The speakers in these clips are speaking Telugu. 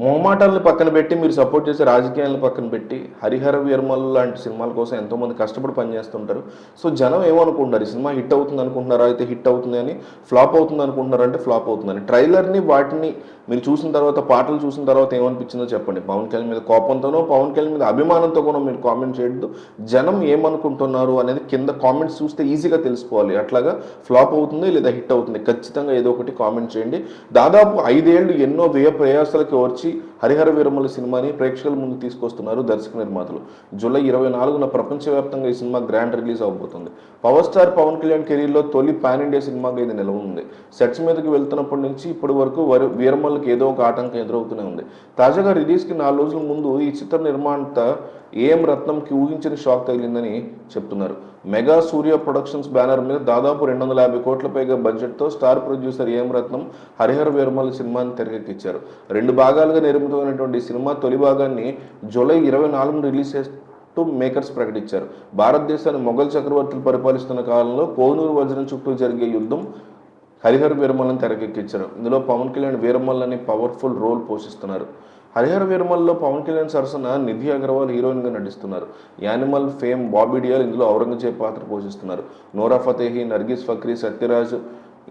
మొహమాటాలను పక్కన పెట్టి మీరు సపోర్ట్ చేసే రాజకీయాలను పక్కన పెట్టి హరిహర వీరమల్ లాంటి సినిమాల కోసం ఎంతోమంది కష్టపడి పనిచేస్తుంటారు. సో జనం ఏమనుకుంటారు ఈ సినిమా హిట్ అవుతుంది అనుకుంటున్నారా? అయితే హిట్ అవుతుంది అని ఫ్లాప్ అవుతుంది అనుకుంటున్నారా అంటే ఫ్లాప్ అవుతుందని. ట్రైలర్ని వాటిని మీరు చూసిన తర్వాత పాటలు చూసిన తర్వాత ఏమనిపించిందో చెప్పండి. పవన్ కళ్యాణ్ మీద కోపంతోనో పవన్ కళ్యాణ్ మీద అభిమానంతో కూడా మీరు కామెంట్ చేయొద్దు. జనం ఏమనుకుంటున్నారు అనేది కింద కామెంట్స్ చూస్తే ఈజీగా తెలుసుకోవాలి. అట్లాగా ఫ్లాప్ అవుతుంది లేదా హిట్ అవుతుంది. ఖచ్చితంగా ఏదో ఒకటి కామెంట్ చేయండి. దాదాపు ఐదేళ్ళు ఎన్నో వ్యయ ప్రయాసాలకి వచ్చి హరిహర వీరమల సినిమాని ప్రేక్షకుల ముందు తీసుకొస్తున్నారు దర్శక నిర్మాతలు. జూలై ఇరవై నాలుగున ప్రపంచవ్యాప్తంగా ఈ సినిమా గ్రాండ్ రిలీజ్ అవబోతుంది. పవర్ స్టార్ పవన్ కళ్యాణ్ కెరీర్లో తొలి పాన్ ఇండియా సినిమాగా ఇది నిలవనుంది. సెట్స్ మీదకి వెళ్తున్నప్పటి నుంచి ఇప్పటి వరకు వరి- వీరమల్లకి ఏదో ఒక ఆటంకం ఎదురవుతూనే ఉంది. తాజాగా రిలీజ్కి నాలుగు రోజుల ముందు ఈ చిత్ర నిర్మాణత ఏఎం రత్నంకి ఊహించని షాక్ తగిలిందని చెప్తున్నారు. మెగా సూర్య ప్రొడక్షన్స్ బ్యానర్ మీద దాదాపు రెండు వందల యాభై కోట్ల పైగా బడ్జెట్తో star producer AM Ratnam Harihara Veeramal సినిమాని తెరకెక్కించారు. రెండు భాగాలుగా నిర్మితమైనటువంటి సినిమా తొలి భాగాన్ని జూలై ఇరవై నాలుగున రిలీజ్ చేస్తూ మేకర్స్ ప్రకటించారు. భారతదేశాన్ని మొఘల్ చక్రవర్తులు పరిపాలిస్తున్న కాలంలో కోనూరు వజ్రం చుట్టూ జరిగే యుద్ధం హరిహర వీరమల్ని తెరకెక్కించారు. ఇందులో పవన్ కళ్యాణ్ వీరమల్ అని పవర్ఫుల్ రోల్ పోషిస్తున్నారు. హరిహర వీరమల్లో పవన్ కళ్యాణ్ సరసన నిధి అగర్వాల్ హీరోయిన్గా నటిస్తున్నారు. యానిమల్ ఫేమ్ బాబీ డియాల్ ఇందులో ఔరంగజేబ్ పాత్ర పోషిస్తున్నారు. నోరా ఫతేహి నర్గిస్ ఫక్రీ సత్యరాజ్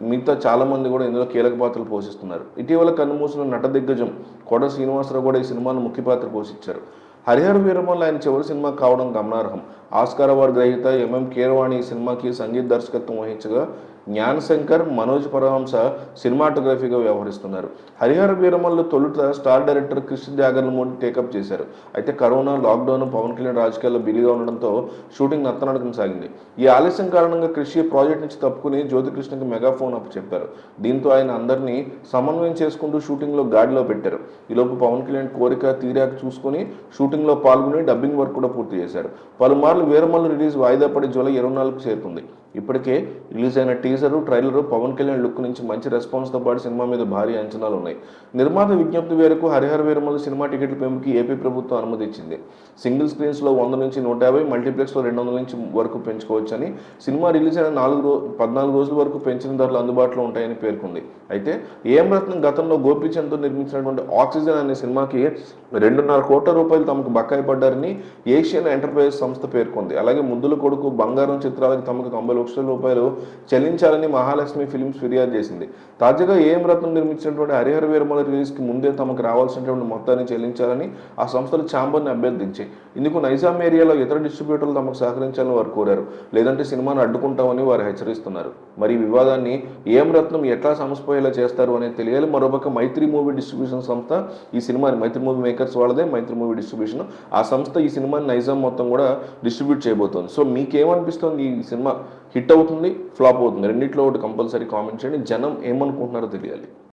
మిగతా చాలా మంది కూడా ఇందులో కీలక పాత్రలు పోషిస్తున్నారు. ఇటీవల కన్నుమూసిన నట దిగ్గజం కోట శ్రీనివాసరావు కూడా ఈ సినిమాలో ముఖ్య పాత్ర పోషించారు. హరిహర వీరమల్ ఆయన చివరి సినిమా కావడం గమనార్హం. ఆస్కార్ అవార్డు గ్రహీత ఎంఎం కీరవాణి ఈ సినిమాకి సంగీత దర్శకత్వం వహించగా జ్ఞాన్ శంకర్ మనోజ్ పరహంస సినిమాటోగ్రఫీగా వ్యవహరిస్తున్నారు. హరిహర వీరమల్లు తొలుత star director Krishna Jagarlamudi take up చేశారు. అయితే కరోనా లాక్డౌన్ పవన్ కళ్యాణ్ రాజకీయాల్లో బిలీగా ఉండడంతో షూటింగ్ నత్తనడకం సాగింది. ఈ ఆలస్యం కారణంగా కృషి ప్రాజెక్ట్ నుంచి తప్పుకుని జ్యోతికృష్ణకి మెగా ఫోన్ అప్ చెప్పారు దీంతో ఆయన అందరినీ సమన్వయం చేసుకుంటూ షూటింగ్లో గాడిలో పెట్టారు. ఈలోపు పవన్ కళ్యాణ్ కోరిక తీరాక చూసుకుని షూటింగ్లో పాల్గొని డబ్బింగ్ వర్క్ కూడా పూర్తి చేశారు. పలుమార్లు వీరమల్లు రిలీజ్ వాయిదా పడి జూలై ఇరవై నాలుగుకు చేరుతుంది ఇప్పటికే రిలీజ్ అయిన teaser trailer Pawan Kalyan look నుంచి మంచి రెస్పాన్స్తో పాటు సినిమా మీద భారీ అంచనాలు ఉన్నాయి. నిర్మాత విజ్ఞప్తి మేరకు హరిహర వీరమల్ సినిమా టికెట్ల పెంపుకి ఏపీ ప్రభుత్వం అనుమతి ఇచ్చింది సింగిల్ స్క్రీన్స్లో వంద నుంచి నూట యాభై మల్టీప్లెక్స్లో రెండు వందల నుంచి వరకు పెంచుకోవచ్చని సినిమా రిలీజ్ అయిన నాలుగు రో పద్నాలుగు రోజుల వరకు పెంచిన ధరలు అందుబాటులో ఉంటాయని పేర్కొంది. అయితే ఏం రత్నం గతంలో గోపీచంద్తో నిర్మించినటువంటి ఆక్సిజన్ అనే సినిమాకి రెండున్నర కోట్ల రూపాయలు తమకు బకాయి పడ్డారని ఏషియన్ ఎంటర్ప్రైజ్ సంస్థ పేర్కొంది. అలాగే ముద్దుల కొడుకు బంగారం చిత్రాలకు తమకు తొంభై లక్షల రూపాయలు చెల్లించాలని మహాలక్ష్మి ఫిలిమ్స్ ఫిర్యాదు చేసింది. తాజాగా ఏం రత్నం నిర్మించినటువంటి హరిహర వీరమల రిలీజ్కి ముందే తమకు రావాల్సినటువంటి మొత్తాన్ని చెల్లించాలని ఆ సంస్థలు ఛాంబర్ని అభ్యర్థించాయి ఇందుకు నైజాం ఏరియాలో ఇతర డిస్ట్రిబ్యూటర్లు తమకు సహకరించాలని వారు కోరారు. లేదంటే సినిమాను అడ్డుకుంటామని వారు హెచ్చరిస్తున్నారు. మరి ఈ వివాదాన్ని ఏం రత్నం ఎట్లా సమసిపోయేలా చేస్తారు అనేది తెలియాలి. మరోపక్క మైత్రి మూవీ డిస్ట్రిబ్యూషన్ సంస్థ ఈ సినిమాని మైత్రి మూవీ మేకర్స్ వాళ్ళదే మైత్రి మూవీ డిస్ట్రిబ్యూషన్ ఆ సంస్థ ఈ సినిమాని నైజాం మొత్తం కూడా డిస్ట్రిబ్యూట్ చేయబోతోంది. సో మీకేమనిపిస్తుంది? ఈ సినిమా హిట్ అవుతుంది ఫ్లాప్ అవుతుంది. రెండింటిలో ఒకటి కంపల్సరీ కామెంట్ చేయండి. జనం ఏమనుకుంటున్నారో తెలియాలి.